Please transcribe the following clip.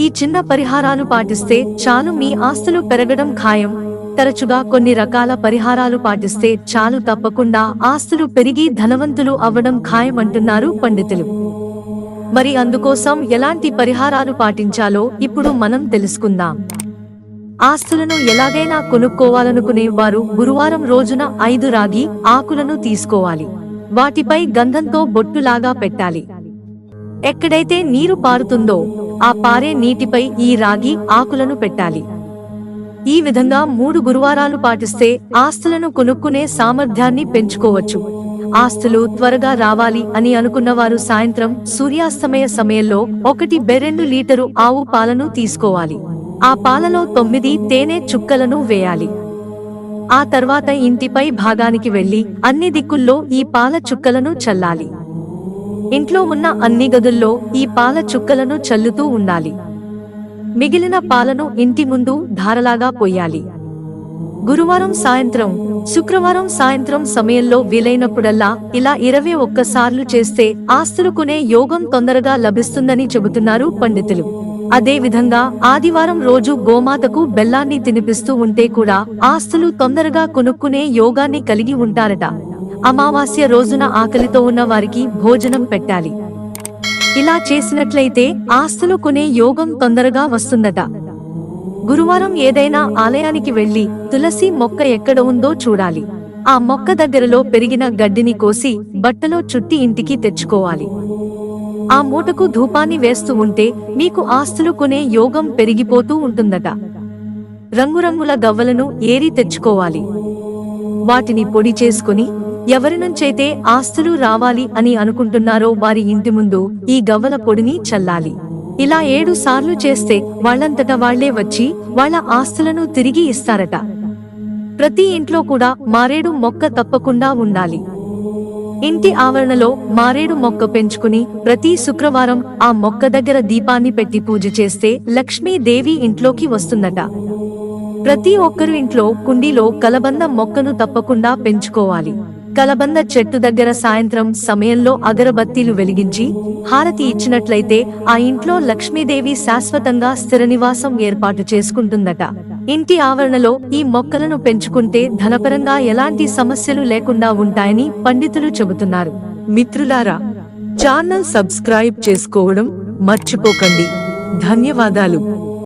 ఈ చిన్న పరిహారాలు పాటిస్తే చాలు మీ ఆస్తులు పెరగడం ఖాయం. తరచుగా కొన్ని రకాల పరిహారాలు పాటిస్తే చాలు తప్పకుండా ఆస్తులు పెరిగి ధనవంతులు అవ్వడం ఖాయం అంటున్నారు పండితులు. మరి అందుకోసం ఎలాంటి పరిహారాలు పాటించాలో ఇప్పుడు మనం తెలుసుకుందాం. ఆస్తులను ఎలాగైనా కొనుక్కోవాలనుకునే వారు గురువారం రోజున ఐదు రాగి ఆకులను తీసుకోవాలి. వాటిపై గంధంతో బొట్టులాగా పెట్టాలి. ఎక్కడైతే నీరు పారుతుందో ఆ పారే నీటిపై ఈ రాగి ఆకులను పెట్టాలి. ఈ విధంగా మూడు గురువారాలు పాటిస్తే ఆస్తులను కొనుక్కునే సామర్థ్యాన్ని పెంచుకోవచ్చు. ఆస్తులు త్వరగా రావాలి అని అనుకున్నవారు సాయంత్రం సూర్యాస్తమయ సమయంలో ఒకటి బెరెండు లీటరు ఆవు పాలను తీసుకోవాలి. ఆ పాలలో తొమ్మిది తేనె చుక్కలను వేయాలి. ఆ తర్వాత ఇంటిపై భాగానికి వెళ్ళి అన్ని దిక్కుల్లో ఈ పాల చుక్కలను చల్లాలి. ఇంట్లో ఉన్న అన్ని గదుల్లో ఈ పాల చుక్కలను చల్లుతూ ఉండాలి. మిగిలిన పాలను ఇంటి ముందు ధారలాగా పోయాలి గురువారం సాయంత్రం శుక్రవారం సాయంత్రం సమయంలో వీలైనప్పుడల్లా ఇలా ఇరవై ఒక్కసార్లు చేస్తే ఆస్తులు కొనే యోగం తొందరగా లభిస్తుందని చెబుతున్నారు పండితులు. అదేవిధంగా ఆదివారం రోజు గోమాతకు బెల్లాన్ని తినిపిస్తూ ఉంటే కూడా ఆస్తులు తొందరగా కొనుక్కునే యోగాన్ని కలిగి ఉంటారట. అమావాస్య రోజున ఆకలితో ఉన్న వారికి భోజనం పెట్టాలి. ఇలా చేసినట్లయితే ఆస్తులు కొనే యోగం తొందరగా వస్తుందట. గురువారం ఏదైనా ఆలయానికి వెళ్ళి తులసి మొక్క ఎక్కడ ఉందో చూడాలి. ఆ మొక్క దగ్గరలో పెరిగిన గడ్డిని కోసి బట్టలో చుట్టి ఇంటికి తెచ్చుకోవాలి. ఆ మూటకు ధూపాన్ని వేస్తూ ఉంటే మీకు ఆస్తులు కొనే యోగం పెరిగిపోతూ ఉంటుందట. రంగురంగుల గవ్వలను ఏరి తెచ్చుకోవాలి. వాటిని పొడి చేసుకుని ఎవరి నుంచైతే ఆస్తులు రావాలి అని అనుకుంటున్నారో వారి ఇంటి ముందు ఈ గవ్వల పొడిని చల్లాలి. ఇలా ఏడు సార్లు చేస్తే వాళ్ళంతట వాళ్ళే వచ్చి వాళ్ళ ఆస్తులను తిరిగి ఇస్తారట. ప్రతి ఇంట్లో కూడా మారేడు మొక్క తప్పకుండా ఉండాలి. ఇంటి ఆవరణలో మారేడు మొక్క పెంచుకుని ప్రతి శుక్రవారం ఆ మొక్క దగ్గర దీపాన్ని పెట్టి పూజ చేస్తే లక్ష్మీదేవి ఇంట్లోకి వస్తుందట. ప్రతి ఒక్కరు ఇంట్లో కుండీలో కలబంద మొక్కను తప్పకుండా పెంచుకోవాలి. కలబంద చెట్టు దగ్గర సాయంత్రం సమయంలో అగరబత్తీలు వెలిగించి హారతి ఇచ్చినట్లయితే ఆ ఇంట్లో లక్ష్మీదేవి శాశ్వతంగా స్థిర నివాసం ఏర్పాటు చేసుకుంటుందట. ఇంటి ఆవరణలో ఈ మొక్కలను పెంచుకుంటే ధనపరంగా ఎలాంటి సమస్యలు లేకుండా ఉంటాయని పండితులు చెబుతున్నారు. మిత్రులారా ఛానల్ సబ్స్క్రైబ్ చేసుకోవడం మర్చిపోకండి. ధన్యవాదాలు.